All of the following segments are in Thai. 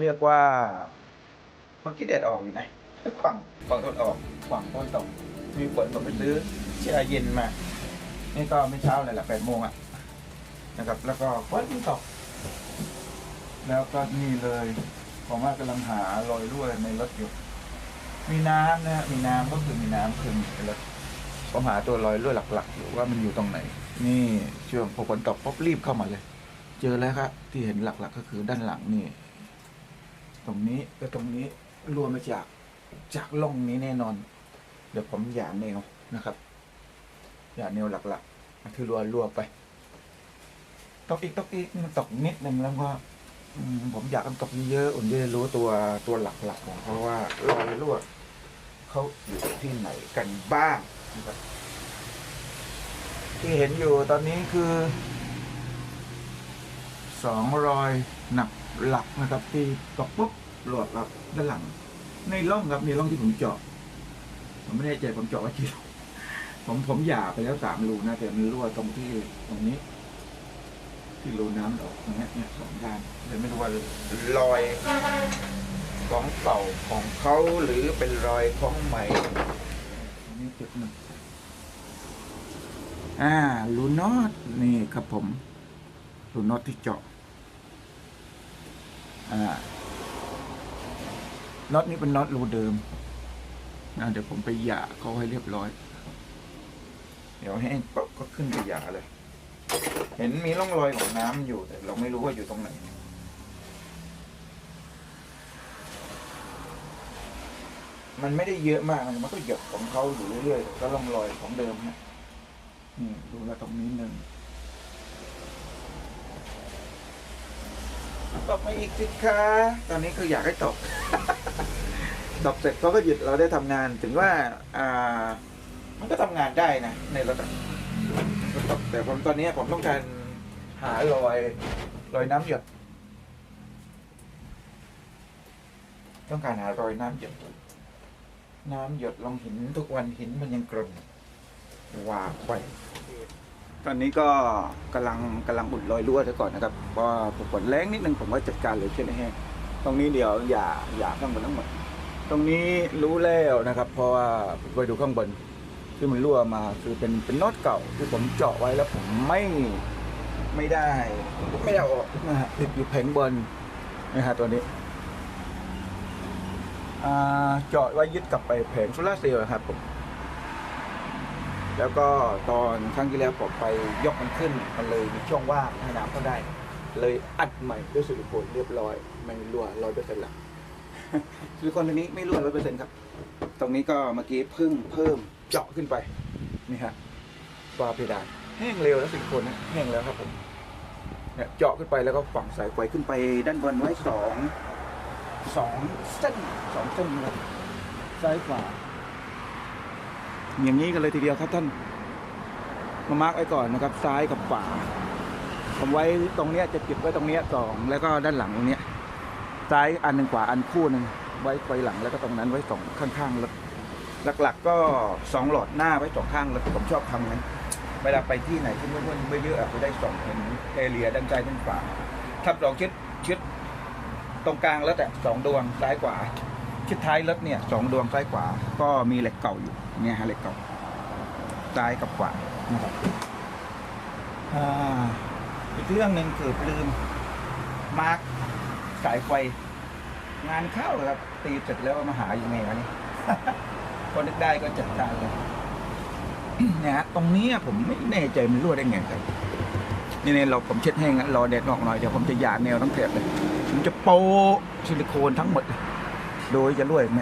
เรียกว่าเมื่อกี้แดดออกอยู่ไหนฝั่งฝั่งตะวันออกฝั่งตะวันตกมีฝนผมไปซื้อแช่เย็นมา นี่ก็ไม่เช้าเลยละแปดโมงอะนะครับ แล้วก็ฝนตก แล้วก็นี่เลยผมว่ากำลังหารอยรั่วในรถอยู่ มีน้ำนะฮะมีน้ำก็คือมีน้ำคือในรถผมหาตัวรอยรั่วหลัก ๆ อยู่ว่ามันอยู่ตรงไหน นี่ช่วงพอฝนตกปุ๊บรีบเข้ามาเลย เจอแล้วครับที่เห็นหลักๆก็คือด้านหลังนี่ ตรงนี้ก็ตรงนี้รั่วมาจากจากล่องนี้แน่นอน เดี๋ยวผมหยาแนวนะครับหยาแนวหลักๆคือรั่วรั่วไปตกอีกตกอีกนี่มันตกนิดนึงแล้วก็ผมอยากให้มันตกเยอะอุ่นจะได้รู้ตัวตัวหลักๆของเขาว่ารอยรั่วเขาอยู่ที่ไหนกันบ้างนะครับที่เห็นอยู่ตอนนี้คือ สองรอยหนักหลักนะครับที่ตกปุ๊บหลอดรับด้านหลัง ในร่องครับในร่องที่ผมเจาะผมไม่แน่ใจผมเจาะไว้กี่รูผมผมหย่าไปแล้วสามรูนะแต่มันรั่วตรงที่ตรงนี้ ที่รูน้ำออกตรงนี้เนี่ยสองด้านเลยไม่รู้ว่ารอยของเก่าของเขาหรือเป็นรอยของใหม่ตรงนี้จุดหนึ่งอ่ารูน็อตนี่ครับผมรูน็อตที่เจาะ น็อตนี้เป็นน็อตรูเดิมนะเดี๋ยวผมไปหย่าเขาให้เรียบร้อย เดี๋ยวแห้งปุ๊บก็ขึ้นไปหย่าเลย เห็นมีร่องรอยของน้ำอยู่แต่เราไม่รู้ว่าอยู่ตรงไหนมันไม่ได้เยอะมากมันก็หยดของเขาอยู่เรื่อยๆก็ร่องรอยของเดิมนะ นี่ดูแลตรงนี้หนึ่ง ตบมาอีกสิคะตอนนี้คืออยากให้ตบตบเสร็จเขาก็หยุดเราได้ทำงานถึงว่าอ่า มันก็ทำงานได้นะในระดับตบแต่ผมตอนนี้ผมต้องการหารอยรอยน้ำหยดต้องการหารอยน้ำหยดน้ำหยดลงหินทุกวันหินมันยังกร่นว่าไป ตอนนี้ก็กำลังกำลังอุดรอยรั่วซะก่อนนะครับเพราะว่าฝนแรงนิดนึงผมว่าจัดการเลยเช่นแห้งตรงนี้เดี๋ยวอย่าอย่าข้างบนทั้งหมด ตรงนี้รู้แล้วนะครับ เพราะว่าไปดูข้างบนที่มันรั่วมาคือเป็นเป็นน็อตเก่าที่ผมเจาะไว้แล้วผมไม่ไม่ได้ ไม่ได้ออกนะฮะติดอยู่แผงบนนะฮะตัวนี้เจาะไว้ยึดกลับไปแผงโซลาร์เซลล์ครับผม แล้วก็ตอนครั้งที่แล้วผมไปยกมันขึ้น มันเลยมีช่องว่างให้น้ำเข้าได้ เลยอัดใหม่ด้วยซิลิโคนเรียบร้อยไม่รั่วร้อยเปอร์เซ็นต์ละซิลิโคนตัวนี้ไม่รั่วร้อยเปอร์เซ็นต์ครับ ตรงนี้ก็เมื่อกี้เพิ่งเพิ่มเจาะขึ้นไปนี่ฮะวาล์วเพดานแห้งเร็วแล้วซิลิโคนนะแห้งแล้วครับผมเนี่ยเจาะขึ้นไปแล้วก็ฝังสายไฟขึ้นไปด้านบนไว้สองสองเส้นสองเส้นนะครับซ้ายขวา อย่างนี้กันเลยทีเดียวครับท่าน มามาร์กไว้ก่อนนะครับ ซ้ายกับขวาผมไว้ตรงเนี้ยจะจุดไว้ตรงเนี้ยสองแล้วก็ด้านหลังตรงเนี้ยซ้ายอันหนึ่งขวาอันคู่หนึ่งไว้ไว้หลังแล้วก็ตรงนั้นไว้สองข้างๆรถหลัก ๆ ก็สองหลอดหน้าไว้สองข้างรถผมชอบทำนั้นเวลาไปที่ไหนที่ไม่ไม่ไม่เยอะอะจะได้สองเห็นเอเรียด้านซ้ายด้านขวาถ้าลองชิดชิดตรงกลางแล้วแต่สองดวงซ้ายขวา ชิดท้ายรถเนี่ยสองดวงซ้ายขวา ก็มีเหล็กเก่าอยู่เนี่ยฮะเหล็กเก่าซ้ายกับขวานะครับอีกเรื่องหนึ่งคือลืมมาร์กสายไฟงานเข้าเลยครับ ตีเสร็จแล้วมาหายังไงวะนี่คนนึกได้ก็จัดการเลยเนี่ยฮะตรงนี้ผมไม่แน่ใจมันรั่วได้ไงครับนี่เนี่ยเราผมเช็ดแห้งแล้วรอแดดออกหน่อยเดี๋ยวผมจะหยาแนวทั้งแถบเลยผมจะโปะซิลิโคนทั้งหมดเลย โดยจะรั่วไหม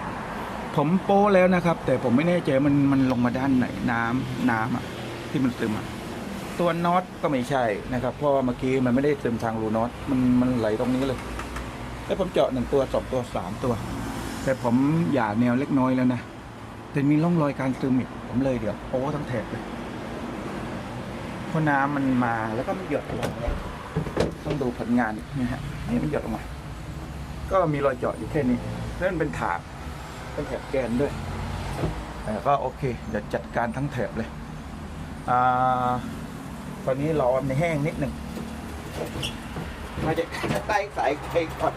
ผมโป้แล้วนะครับ แต่ผมไม่แน่ใจมันมันลงมาด้านไหนน้ำน้ำอะที่มันซึมอะตัวน็อตก็ไม่ใช่นะครับ เพราะว่าเมื่อกี้มันไม่ได้ซึมทางรูน็อตมันมันไหลตรงนี้เลยแล้วผมเจาะหนึ่งตัวสองตัวสามตัว แต่ผมหย่าแนวเล็กน้อยแล้วนะแต่มีร่องรอยการซึมอีกผมเลยเดี๋ยวโป้ทั้งแถบเลยเพราะน้ำมันมาแล้วก็มันหยดลงเนี่ยต้องดูผลงานนี่ฮะนี่มันหยดลงมาก็มีรอยเจาะอยู่แค่นี้ นั่นเป็นถาดเป็นแถบแกนด้วยแต่ก็โอเค เดี๋ยวจัดการทั้งแถบเลยอ่าตอนนี้รอในแห้งนิดหนึ่งเราจะใต้สายไฟก่อน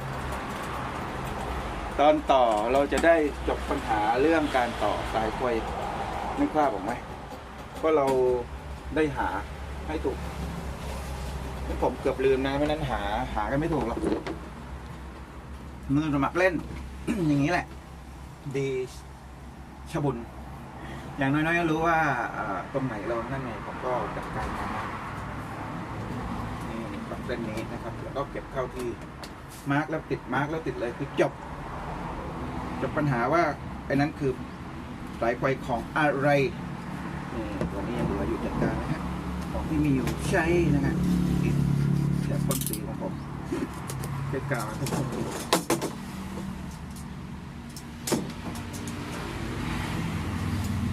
ตอนต่อเราจะได้จบปัญหาเรื่องการต่อสายไฟไม่ทราบผมไหมก็เราได้หาให้ถูกนี่ผมเกือบลืมนะไม่นั้นหาหากันไม่ถูกหรอกมือสมัครเล่น อย่างนี้แหละ ดีชบุญ อย่างน้อยๆก็รู้ว่าตรงไหนเรานั่นไงผมก็จัดการมานี่ปักเส้นนี้นะครับแล้วก็เก็บเข้าที่มาร์กแล้วติดมาร์กแล้วติดเลยคือจบ จบปัญหาว่าไอ้นั้นคือสายไฟของอะไรนี่ตัวนี้ยังเหลืออยู่จัดการนะฮะของที่มีอยู่ใช้นะฮะนี่แบบพ่นสีของผมเป็นกาวทุกคน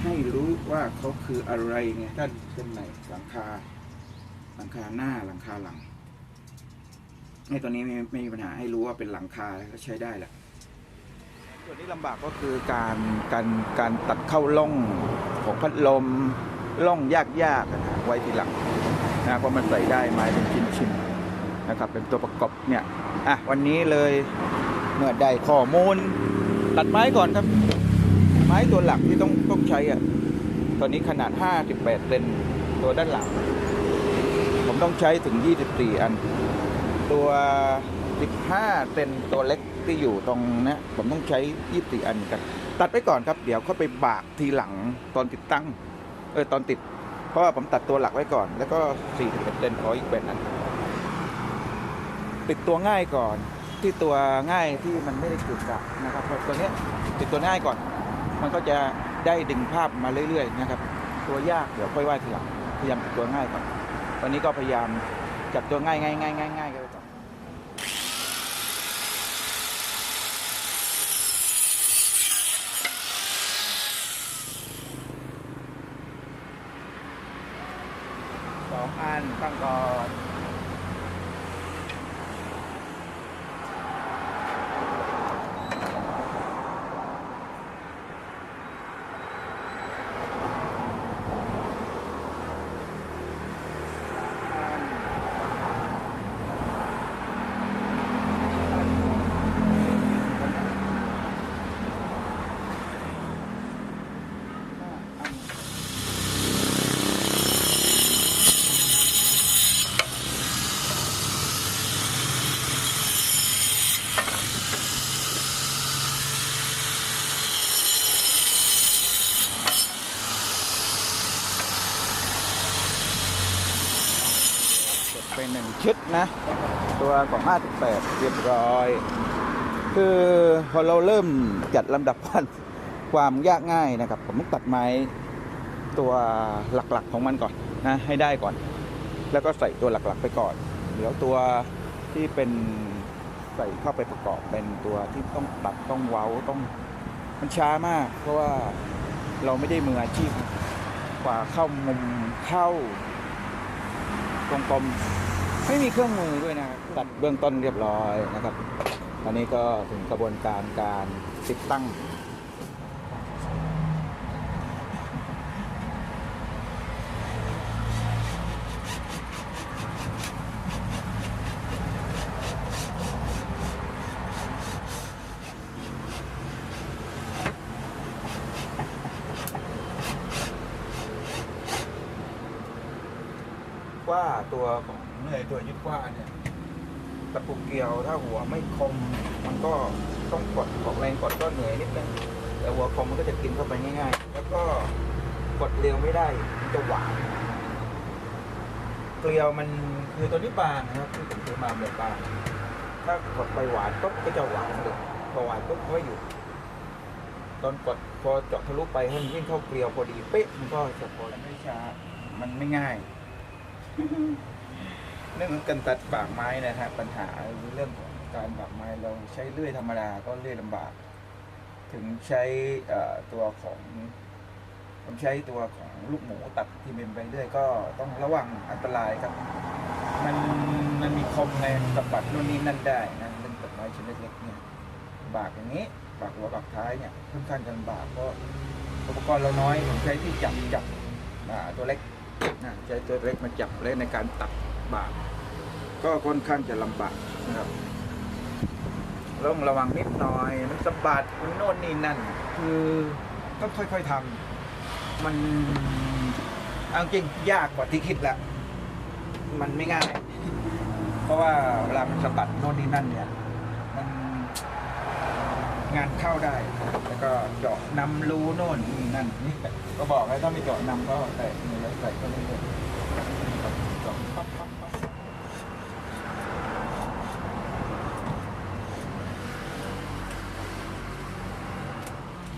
ให้รู้ว่าเขาคืออะไรไงท่านเส้นไหนหลังคา หลังคาหน้าหลังคาหลังไอ้ตัวนี้ไม่ไม่มีปัญหาให้รู้ว่าเป็นหลังคาแล้วก็ใช้ได้แหละส่วนที่ลำบากก็คือการการการตัดเข้าล่องของพัดลมล่องยากๆนะไว้ทีหลังนะเพราะมันใส่ได้ไม้เป็นชิ้นๆนะครับ เป็นตัวประกอบเนี่ยอะวันนี้เลยเมื่อได้ข้อมูลตัดไม้ก่อนครับ ไม้ตัวหลักที่ต้องต้องใช้อะตอนนี้ขนาด 58เซนตัวด้านหลัง ผมต้องใช้ถึง 24 อัน ตัว 15เซนตัวเล็กที่อยู่ตรงนี้ผมต้องใช้ 24 อันเหมือนกัน ตัดไปก่อนครับ เดี๋ยวค่อยไปบากทีหลังตอนติดตั้ง เออตอนติด เพราะว่าผมตัดตัวหลักไว้ก่อน แล้วก็41เซนขออีกเป็นนั้น ติดตัวง่ายก่อน ที่ตัวง่ายที่มันไม่ได้จุดกะนะครับตัวนี้ติดตัวง่ายก่อน มันก็จะได้ดึงภาพมาเรื่อยๆนะครับ ตัวยากเดี๋ยวค่อยว่าทีหลังพยายามติดตัวง่ายก่อนตอนนี้ก็พยายามจับตัวง่ายง่ายง่ายง่ายง่ายกันไปก่อนสองอันตั้งก่อน ชุดนะ ตัวของ 58 เรียบร้อย คือพอเราเริ่มจัดลำดับความความยากง่ายนะครับ ผมต้องตัดไม้ตัวหลักๆของมันก่อนนะให้ได้ก่อน แล้วก็ใส่ตัวหลักๆไปก่อน เดี๋ยวตัวที่เป็นใส่เข้าไปประกอบเป็นตัวที่ต้องตัดต้องเว้าต้องมันช้ามาก เพราะว่าเราไม่ได้มืออาชีพกว่าเข้ามุมเข้ากลมๆ ไม่มีเครื่องมือด้วยนะตัดเบื้องต้นเรียบร้อยนะครับ ตอนนี้ก็ถึงกระบวนการการติดตั้ง ว่าตัวของเนื่อยตัวยึดว่าเนี่ยตะปู เกลียวถ้าหัวไม่คมมันก็ต้องกดออกแรงกดก็เหนื่อยนิดนึงแต่หัวคมมันก็จะกินเข้าไปง่าย ๆ แล้วก็กดเร็วไม่ได้มันจะหวานเกลียวมันคือตัวนี้บางนะครับที่ผมซื้อมาแบบบางถ้ากดไปหวานตบก็จะหวานเลยพอหวานปุ๊บก็ไม่อยู่ ตอนกดพอเจาะทะลุไปให้มันวิ่งเข้าเกลียวพอดีเป๊ะมันก็จะพอไม่ช้ามันไม่ง่าย เรื่องของการตัดปากไม้นะฮะปัญหาเรื่องของการปากไม้เราใช้เลื่อยธรรมดาก็เลื่อยลำบาก ถึงใช้ตัวของผมใช้ตัวของลูกหมูตัดที่เป็นไปเรื่อยก็ต้องระวังอันตรายครับ มันมันมีคมแรงกับปัดนู่นนี่นั่นได้นะเรื่องตัดไม้ชนิดเล็กเนี่ยบากอย่างนี้บากหัวบากท้ายเนี่ยค่อนข้างจะลำบากเพราะอุปกรณ์เราน้อยผมใช้ที่จับจับตัวเล็กนะใช้ตัวเล็กมาจับเล่นในการตัด บาก ก็ค่อนข้างจะลำบากนะครับต้องระวังนิดหน่อย มันสะบัดมันโน่นนี่นั่น คือต้องค่อยๆทำมันเอาจริงยากกว่าที่คิดแหละมันไม่ง่าย เพราะว่าเวลามันสะบัดโน่นนี่นั่นเนี่ย มันงานเข้าได้ แล้วก็เจาะนำรูโน่นนี่นั่นก็บอกให้ถ้าไม่เจาะนำก็แตะมือแล้วใส่ก็ไม่ได้เจาะปั๊บปั๊บปั๊บอื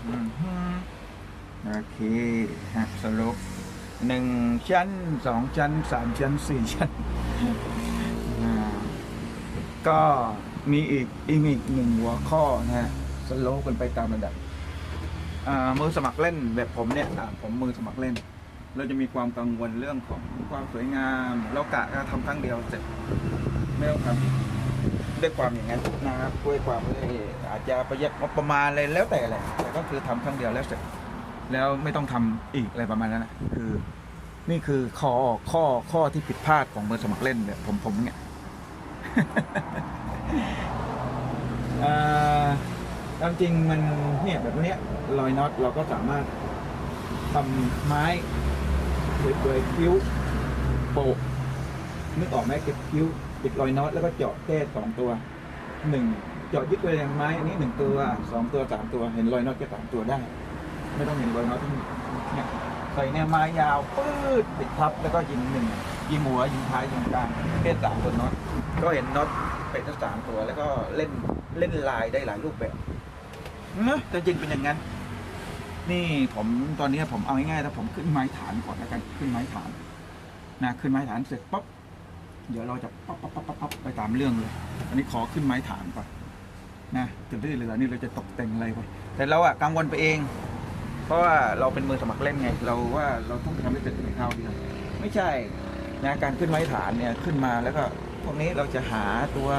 มฮึ โอเคฮะสรุปหนึ่งชั้นสองชั้นสามชั้นสี่ชั้นอ่าก็มีอีกอีกอีกหนึ่งหัวข้อนะฮะสโลกันไปตามระดับอ่ามือสมัครเล่นแบบผมเนี่ยผมมือสมัครเล่น เราจะมีความกังวลเรื่องของความสวยงามเรากะจะทำครั้งเดียวเสร็จไม่ต้องทำอีก ด้วยความอย่างนั้นนะครับด้วยความอาจจะประหยัดงบประมาณอะไรแล้วแต่แหละแต่ก็คือทำครั้งเดียวแล้วเสร็จแล้วไม่ต้องทำอีกอะไรประมาณนั้นนะคือ นี่คือข้อข้อข้อที่ผิดพลาดของมือสมัครเล่นแบบผมผมเนี่ยตามจริงมันเนี่ยแบบเนี้ยรอยน็อตเราก็สามารถทำไม้โดยโดยคิ้วโปะนึกออกไหมเก็บคิ้ว ปิดรอยน็อตแล้วก็เจาะแก้สองตัวหนึ่งเจาะยึดไปยังไม้อันนี้หนึ่งตัวสองตัวสามตัวเห็นรอยน็อตแค่สามตัวได้ ไม่ต้องเห็นรอยน็อตที่เนี่ยใส่เนี่ยไม้ยาวปื๊ดปิดทับแล้วก็ยิงหนึ่งยิงหัวยิงท้ายยิงกลางแค่สามตัวน็อตก็เห็นน็อตเป็ดทั้งสามตัว แล้วก็เล่นเล่นลายได้หลายรูปแบบเนะแต่จริงเป็นอย่างนั้น นี่ผมตอนนี้ผมเอาง่ายๆถ้าผมขึ้นไม้ฐานก่อนแล้วกันขึ้นไม้ฐานนะขึ้นไม้ฐานเสร็จปั๊บ เดี๋ยวเราจะปั๊บปั๊บปั๊บปั๊บปั๊บไปตามเรื่องเลย อันนี้ขอขึ้นไม้ฐานก่อนนะถึงที่เหลือนี่เราจะตกแต่งอะไรไปแต่เราอะกังวลไปเอง เพราะว่าเราเป็นมือสมัครเล่นไง เราว่าเราต้องทำให้เสร็จในคราวเดียวไม่ใช่นะการขึ้นไม้ฐานเนี่ยขึ้นมาแล้วก็พวกนี้เราจะหาตัว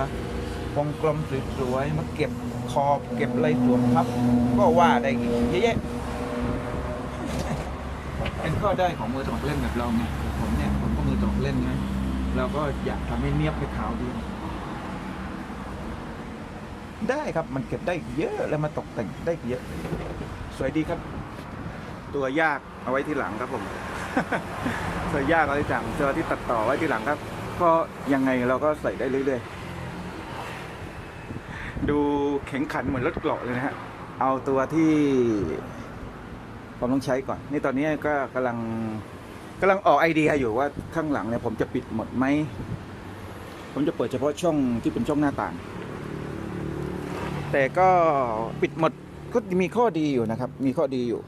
วงกลมสวยๆมาเก็บขอบเก็บอะไรสวมทับก็ว่าได้อีกเยอะแยะเป็นข้อได้ของมือสมัครเล่นแบบเราไงผมเนี่ยผมก็มือสมัครเล่นไง เราก็อยากทำให้เนียบให้ขาวดีได้ครับมันเก็บได้เยอะแล้วมาตกแต่งได้เยอะ สวยดีครับ ตัวยากเอาไว้ทีหลังครับผม ตัวยากเอาไว้ทีหลังตัวที่ตัดต่อไว้ทีหลังครับ ก็ยังไงเราก็ใส่ได้เรื่อยๆ ดูแข็งขันเหมือนรถเกราะเลยนะฮะเอาตัวที่ผมต้องใช้ก่อน นี่ตอนนี้ก็กำลัง กำลังออกไอเดียอยู่ว่าข้างหลังเนี่ยผมจะปิดหมดไหม ผมจะเปิดเฉพาะช่องที่เป็นช่องหน้าต่าง แต่ก็ปิดหมดก็มีข้อดีอยู่นะครับ มีข้อดีอยู่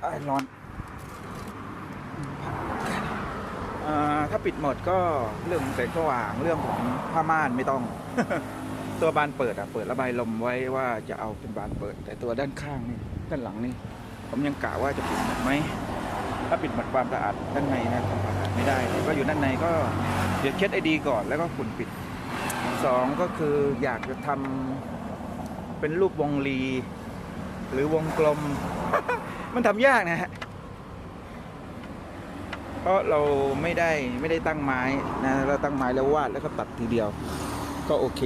ไอ้ร้อนอถ้าปิดหมดก็เรื่องของแสงสว่างเรื่องของผ้าม่านไม่ต้อง ตัวบานเปิดอะเปิดระบายลมไว้ว่าจะเอาเป็นบานเปิด แต่ตัวด้านข้างนี่ด้านหลังนี่ผมยังกะว่าจะปิดหมดไหม ถ้าปิดหมดความสะอาดด้านในนะทำความสะอาดไม่ได้ ก็อยู่ด้านในก็เดี๋ยวเช็ดไอดีก่อนแล้วก็ฝุ่นปิดสองก็คืออยากจะทำเป็นรูปวงรี หรือวงกลม มันทำยากนะฮะเพราะเราไม่ได้ไม่ได้ตั้งไม้นะเราตั้งไม้แล้ววาดแล้วก็ตัดทีเดียว ก็โอเค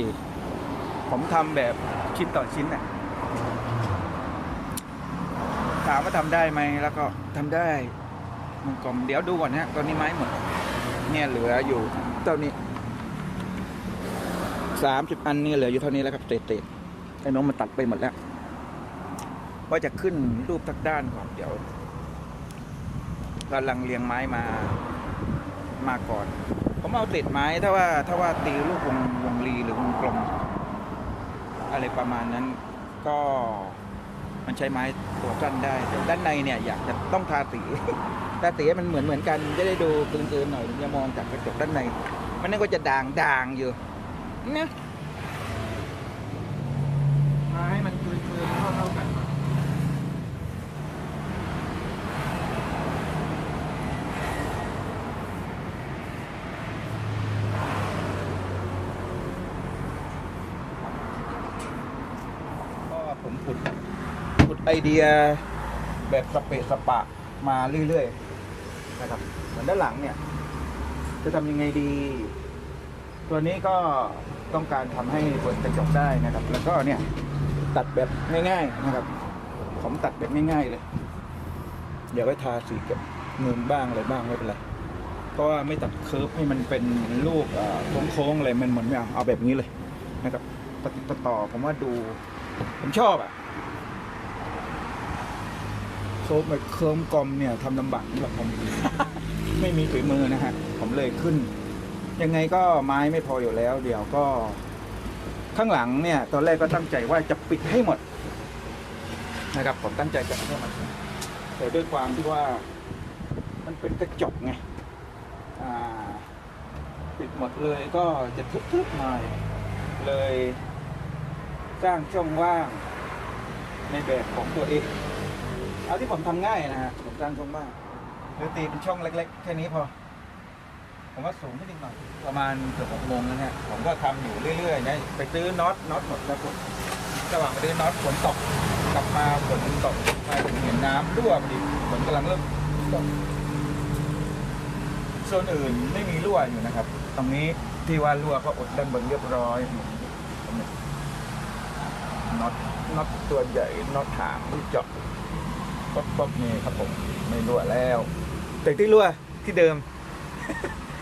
ผมทำแบบชิ้นต่อชิ้นน่ะถามว่าทำได้ไหมแล้วก็ทำได้ มันกลมเดี๋ยวดูก่อนนะตอนนี้ไม้หมด เนี่ยเหลืออยู่เท่านี้สามสิบอันนี่เหลืออยู่เท่านี้แล้วครับเตะๆไอ้น้องมันตัดไปหมดแล้วว่าจะขึ้นรูปทักด้านก่อนเดี๋ยวกำลังเรียงไม้มามาก่อน ผมเอาติดไม้ถ้าว่าถ้าว่าตีลูกวงวงรีหรือวงกลม อะไรประมาณนั้นก็มันใช้ไม้ตัวสั้นได้แต่ด้านในเนี่ยอยากจะต้องทาสี ทาสีมันเหมือนเหมือนกันจะได้ดูกลืนๆหน่อยอย่ามองจากกระจกด้านใน มันนั่นก็จะด่างด่างอยู่นะทาให้มันกลืนๆเข้าๆกันก็ผมขุดขุดไอเดียแบบสเปะสปะมาเรื่อยๆ นะครับ เหมือนด้านหลังเนี่ย จะทำยังไงดี ตัวนี้ก็ต้องการทำให้บนกระจกได้นะครับ แล้วก็เนี่ยตัดแบบง่าย ๆนะครับ ผมตัดแบบง่ายๆเลย เดี๋ยวไว้ทาสีกับเงินบ้างอะไรบ้างไม่เป็นไรเพราะว่าไม่ตัดเคิร์ฟให้มันเป็นรูปโค้งๆอะไรมันเหมือนไม่เอาเอาแบบนี้เลยนะครับปฏิปต่อผมว่าดู ผมชอบอะ โซฟแบบเคิร์มกลมเนี่ยทำลำบากสำหรับผม ไม่มีฝีมือนะฮะ ผมเลยขึ้น ยังไงก็ไม้ไม่พออยู่แล้ว เดี๋ยวก็ ข้างหลังเนี่ย ตอนแรกก็ตั้งใจว่าจะปิดให้หมด นะครับ ผมตั้งใจจะปิดให้หมดแต่ด้วยความที่ว่า มันเป็นกระจกไงปิดหมดเลยก็จะทึบๆหน่อยเลยสร้างช่องว่างในแบบของตัวเอง เอาที่ผมทำง่ายนะฮะผมสร้างชงว่างหรือตีเป็นช่องเล็กๆ แค่นี้พอ ผมว่าสูงขึ้นอีกหน่อย ประมาณเกือบหกโมงแล้วเนี่ยผมก็ทำอยู่เรื่อยๆนะไปซื้อน็อตน็อตหมดแล้วผมระหว่างไปซื้อน็อตฝนตกกลับมาฝนตกมาถึงเห็นน้ำรั่วพอดีฝนกำลังเริ่มตกโซนอื่นไม่มีรั่วอยู่นะครับ ตรงนี้ที่ว่ารั่วก็อดด้านบนเรียบร้อยน็อตน็อตตัวใหญ่น็อตถางที่เจาะ ป๊อบป๊อบนี่ครับผมไม่รั่วแล้วแต่ที่รั่วที่เดิม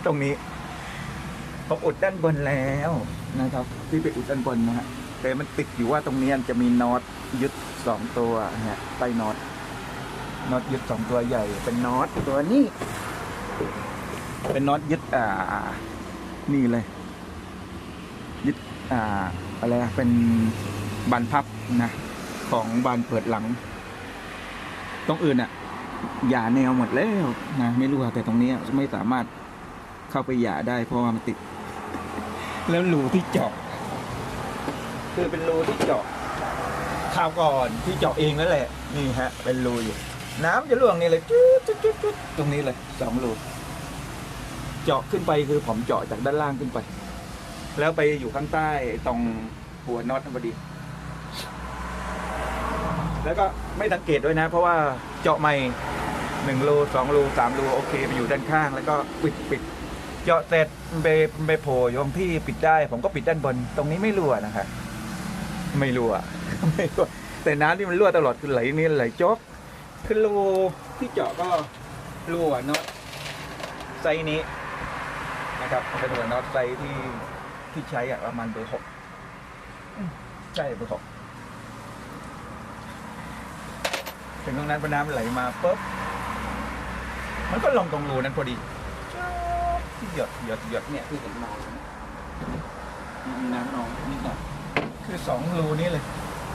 ตรงนี้ผมอุดด้านบนแล้วนะครับ ที่ไปอุดด้านบนนะฮะแต่มันติดอยู่ว่าตรงนี้จะมีน็อตยึดสองตัวฮะใต้น็อตน็อตยึดสองตัวใหญ่ เป็นน็อตตัวนี้ เป็นน็อตยึดอ่า นี่เลย ยึดอ่าอะไรอะเป็นบานพับนะ ของบานเปิดหลัง ตรงอื่นอะหย่าแนวหมดแล้วนะไม่รู้อะแต่ตรงนี้ไม่สามารถเข้าไปหย่าได้ เพราะว่ามันติด แล้วรูที่เจาะคือเป็นรูที่เจาะคราวก่อนที่เจาะเองนั่นแหละ นี่ฮะ เป็นรูอยู่ น้ำจะล่วงนี่เลยจุดจุดจุดจุดตรงนี้เลยสองรูเจาะขึ้นไปคือผมเจาะจากด้านล่างขึ้นไป แล้วไปอยู่ข้างใต้ตรงหัวน็อตพอดี แล้วก็ไม่สังเกตด้วยนะ เพราะว่าเจาะใหม่หนึ่งรูสองรูสามรูโอเคไปอยู่ด้านข้าง แล้วก็ปิดปิดเจาะเสร็จไปไปโผล่ยู่ตรงที่ปิดได้ ผมก็ปิดด้านบน ตรงนี้ไม่รั่วนะครับไม่รั่วไม่รั่วแต่น้ำที่มันรั่วตลอดคือไหลนี่ไหลจกคือรูที่เจาะก็รั่วเนาะไซนี้นะครับเป็นหัวน็อตไซที่ที่ใช้อะประมาณเบอร์หกใช่เบอร์หก ถึงตรงนั้นพอน้ำไหลมาปุ๊บมันก็ลงตรงรูนั้นพอดีที่หยดหยดหยดเนี่ยคือเห็นนองนะมีน้ำนองนิดหน่อยคือสองรูนี้เลย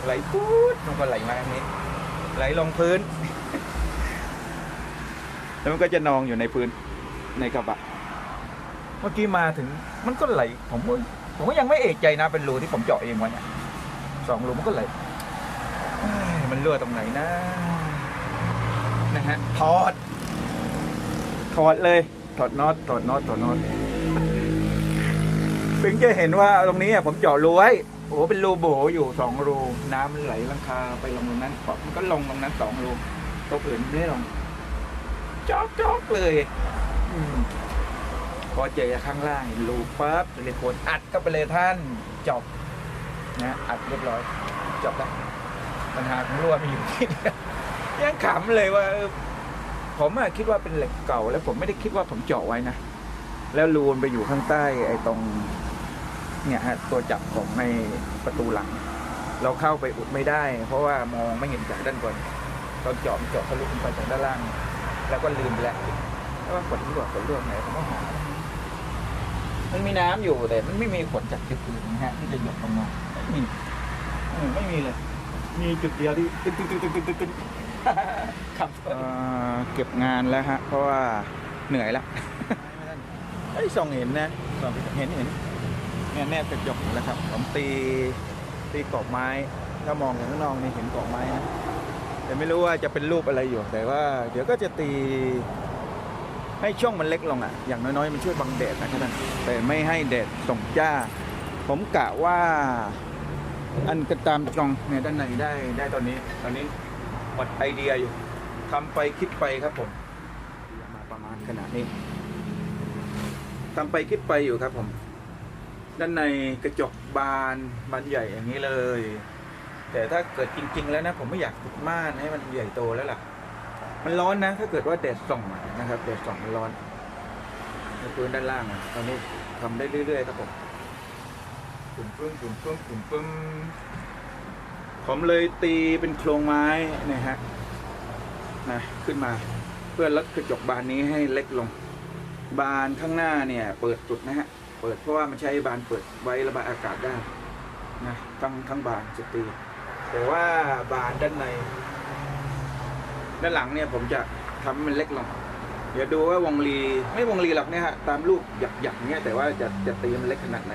ไหลปุ๊ดมันก็ไหลมาอย่างนี้ ไหลลงพื้น แล้วมันก็จะนองอยู่ในพื้นในกระบะเมื่อกี้มาถึงมันก็ไหล ผมว่าผมก็ยังไม่เอกใจนะเป็นรูที่ผมเจาะเองว้เนี่ยสองรูมันก็ไหลมันรั่วตรงไหนนะ นะฮะถอดถอดเลยถอดน็อตถอดน็อตถอดน็อตถึงจะเห็นว่าตรงนี้อะผมเจาะรูไว้โอ้โหเป็นรูโบอยู่สองรูน้ำมันไหลลังคาไปลงตรงนั้นมันก็ลงตรงนั้นสองรูตัวอื่นไม่ได้ลงจอกจอกเลยอืมพอเจอข้างล่างรูปั๊บซิลิโคนอัดก็ไปเลยท่านจบนะอัดเรียบร้อยจบแล้วปัญหาของรั่วมีอยู่ที่เดียว ยังขำเลยว่าผมอะคิดว่าเป็นเหล็กเก่า แล้วผมไม่ได้คิดว่าผมเจาะไว้นะ แล้วรูนไปอยู่ข้างใต้ไอ้ตรง เนี่ยฮะตัวจับของในประตูหลัง เราเข้าไปอุดไม่ได้ เพราะว่ามองไม่เห็นจากด้านบนตอนเจาะเจาะทะลุขึ้นไปจากด้านล่าง แล้วก็ลืมไปแล้วแล้วว่าฝนรั่วฝนรั่วไหนผมก็หามันมีน้ำอยู่แต่มันไม่มีฝนจากจุดอื่นนะฮะที่จะหยดลงมาไม่มีไม่มีเลย มีจุดเดียวที่ตึ๊ดตึ๊ดตึ๊ดตึ๊ดตึ๊ดตึ๊ด ครับเก็บงานแล้วฮะ เพราะว่าเหนื่อยแล้ว ไอ้ยส่องเห็นนะส่องเห็นเห็นเนี่ยแนบกระจกแล้วครับ ผมตีตีกรอบไม้ ถ้ามองจากข้างนอกนี่เห็นกรอบไม้นะแต่ไม่รู้ว่าจะเป็นรูปอะไรอยู่ แต่ว่า เดี๋ยวก็จะตี ให้ช่องมันเล็กลงอะ อย่างน้อยๆมันช่วยบังแดดนะครับท่านแต่ไม่ให้แดดส่องจ้า ผมกะว่า อันกระตามตรงเนี่ยด้านในได้ได้ตอนนี้ ตอนนี้ มดไอเดียอยู่ทำไปคิดไปครับผมมาประมาณขนาดนี้ทำไปคิดไปอยู่ครับผม ด้านในกระจกบานบานใหญ่อย่างนี้เลย แต่ถ้าเกิดจริง ๆ แล้วนะ ผมไม่อยากติดม่านให้มันใหญ่โตแล้วล่ะ มันร้อนนะ ถ้าเกิดว่าแดดส่องอะนะครับแดดส่องมันร้อนในพื้นด้านล่างอะตอนนี้ทำได้เรื่อยๆครับผมปุ่มปึ้งปุ่มปึ้งปุ่มปึ้ง ผมเลยตีเป็นโครงไม้นะฮะนะขึ้นมาเพื่อลดกระจกบานนี้ให้เล็กลง บานข้างหน้าเนี่ย เปิดจุดนะฮะเปิดเพราะว่ามันใช้บานเปิดไว้ระบายอากาศได้นะทั้งทั้งบานจะตี แต่ว่าบานด้านใน ด้านหลังเนี่ยผมจะทำให้มันเล็กลงเดี๋ยวดูว่าวงลีไม่วงลีหรอกเนี่ยฮะตามรูปหยักหยักๆเนี่ยแต่ว่าจะจะตีมันเล็กขนาดไหน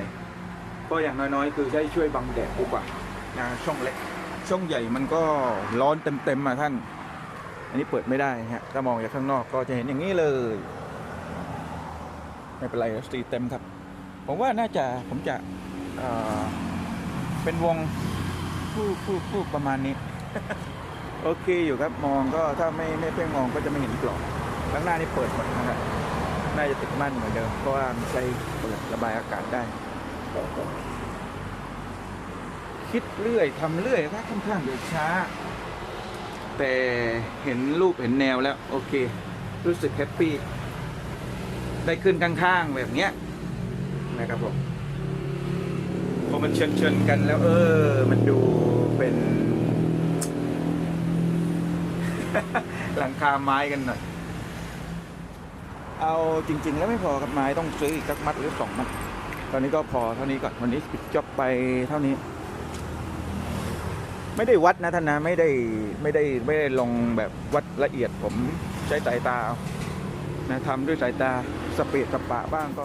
เพราะอย่างน้อยๆ คือใช้ช่วยบังแดดดีกว่านะช่องเล็ก ช่องใหญ่มันก็ร้อนเต็มๆมาท่าน อันนี้เปิดไม่ได้ฮะถ้ามองจากข้างนอกก็จะเห็นอย่างนี้เลย ไม่เป็นไรสตรีเต็มครับ ผมว่าน่าจะผมจะเเป็นวงผู้ผู้ผู้ประมาณนี้ โอเคอยู่ครับมองก็ถ้าไม่ไม่เพ่งมองก็จะไม่เห็นกรอบข้างหน้านี่เปิดหมดนะครับน่าจะติดมั่นเหมือนเดิมเพราะว่ามันใช้เปิดระบายอากาศได้ คิดเรื่อยทำเรื่อยครับค่อนข้างจะช้า แต่เห็นรูปเห็นแนวแล้วโอเค รู้สึกแฮปปี้ได้ขึ้นข้างๆแบบเนี้ยนะครับผมพอมันเชิญเชิญๆกันแล้ว เออ มันดูเป็น หลังคาไม้กันหน่อยเอาจริง ๆ แล้วไม่พอกับไม้ต้องซื้ออีกสักมัดหรือสองมัดตอนนี้ก็พอเท่านี้ก่อนวันนี้ปิดจอบไปเท่านี้ ไม่ได้วัดนะท่านนะไม่ได้ไม่ได้ไม่ได้ลงแบบวัดละเอียดผมใช้สายตานะทำด้วยสายตาสเปดสปะบ้างก็